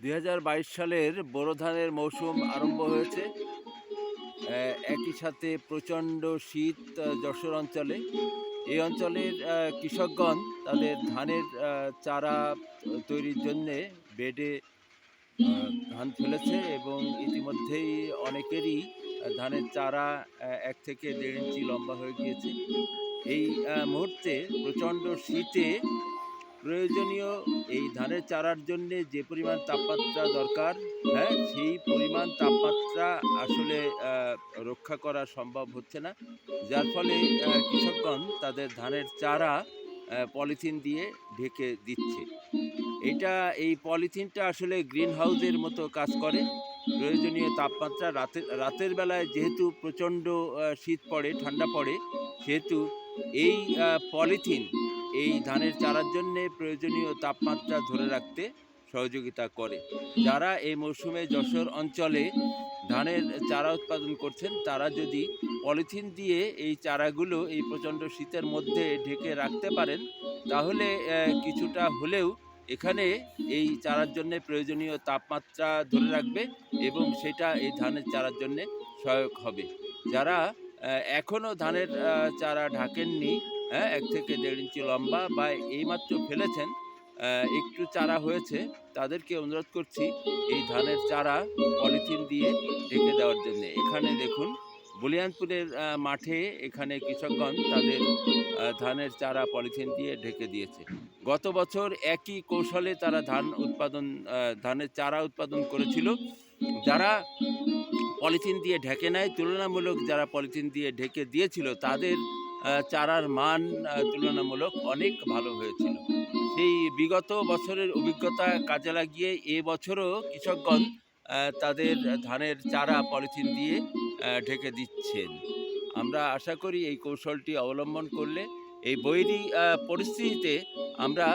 দুই হাজার বাইশ সালের বোরো ধানের মৌসুম আরম্ভ হয়েছে। একই সাথে প্রচণ্ড শীত যশোর অঞ্চলে। এই অঞ্চলের কৃষকগণ তাদের ধানের চারা তৈরির জন্যে বেডে ধান ফেলেছে এবং ইতিমধ্যেই অনেকেরই ধানের চারা এক থেকে দেড় ইঞ্চি লম্বা হয়ে গিয়েছে। এই মুহূর্তে প্রচণ্ড শীতে প্রয়োজনীয় এই ধানের চারার জন্য যে পরিমাণ তাপমাত্রা দরকার হ্যাঁ সেই পরিমাণ তাপমাত্রা আসলে রক্ষা করা সম্ভব হচ্ছে না। যার ফলে কৃষকগণ তাদের ধানের চারা পলিথিন দিয়ে ঢেকে দিচ্ছে। এটা, এই পলিথিনটা আসলে গ্রিন হাউসের মতো কাজ করে। প্রয়োজনীয় তাপমাত্রা রাতের রাতের বেলায় যেহেতু প্রচণ্ড শীত পড়ে, ঠান্ডা পড়ে, সেহেতু এই পলিথিন এই ধানের চারার জন্যে প্রয়োজনীয় তাপমাত্রা ধরে রাখতে সহযোগিতা করে। যারা এই মৌসুমে যশোর অঞ্চলে ধানের চারা উৎপাদন করছেন, তারা যদি পলিথিন দিয়ে এই চারাগুলো এই প্রচণ্ড শীতের মধ্যে ঢেকে রাখতে পারেন, তাহলে কিছুটা হলেও এখানে এই চারার জন্য প্রয়োজনীয় তাপমাত্রা ধরে রাখবে এবং সেটা এই ধানের চারার জন্য সহায়ক হবে। যারা এখনও ধানের চারা ঢাকেননি হ্যাঁ এক থেকে দেড় ইঞ্চি লম্বা বা এইমাত্র ফেলেছেন একটু চারা হয়েছে, তাদেরকে অনুরোধ করছি এই ধানের চারা পলিথিন দিয়ে ঢেকে দেওয়ার জন্য। এখানে দেখুন, বুলিয়ানপুরের মাঠে এখানে কৃষকগণ তাদের ধানের চারা পলিথিন দিয়ে ঢেকে দিয়েছে। গত বছর একই কৌশলে তারা ধান উৎপাদন ধানের চারা উৎপাদন করেছিল। যারা পলিথিন দিয়ে ঢেকে নেয় তুলনামূলক যারা পলিথিন দিয়ে ঢেকে দিয়েছিল, তাদের চারার মান তুলনামূলক অনেক ভালো হয়েছিল। সেই বিগত বছরের অভিজ্ঞতা কাজে লাগিয়ে এ বছরও কৃষকগণ তাদের ধানের চারা পলিথিন দিয়ে ঢেকে দিচ্ছেন। আমরা আশা করি এই কৌশলটি অবলম্বন করলে এই বৈরী পরিস্থিতিতে আমরা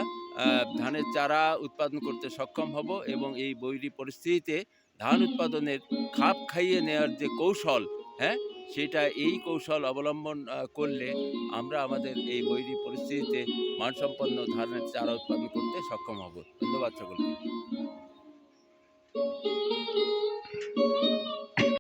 ধানের চারা উৎপাদন করতে সক্ষম হব এবং এই বৈরী পরিস্থিতিতে ধান উৎপাদনের খাপ খাইয়ে নেওয়ার যে কৌশল হ্যাঁ সেটা এই কৌশল অবলম্বন করলে আমরা আমাদের এই বৈরী পরিস্থিতিতে মানসম্পন্ন ধানের চারা উৎপাদন করতে সক্ষম হব। ধন্যবাদ সকলকে।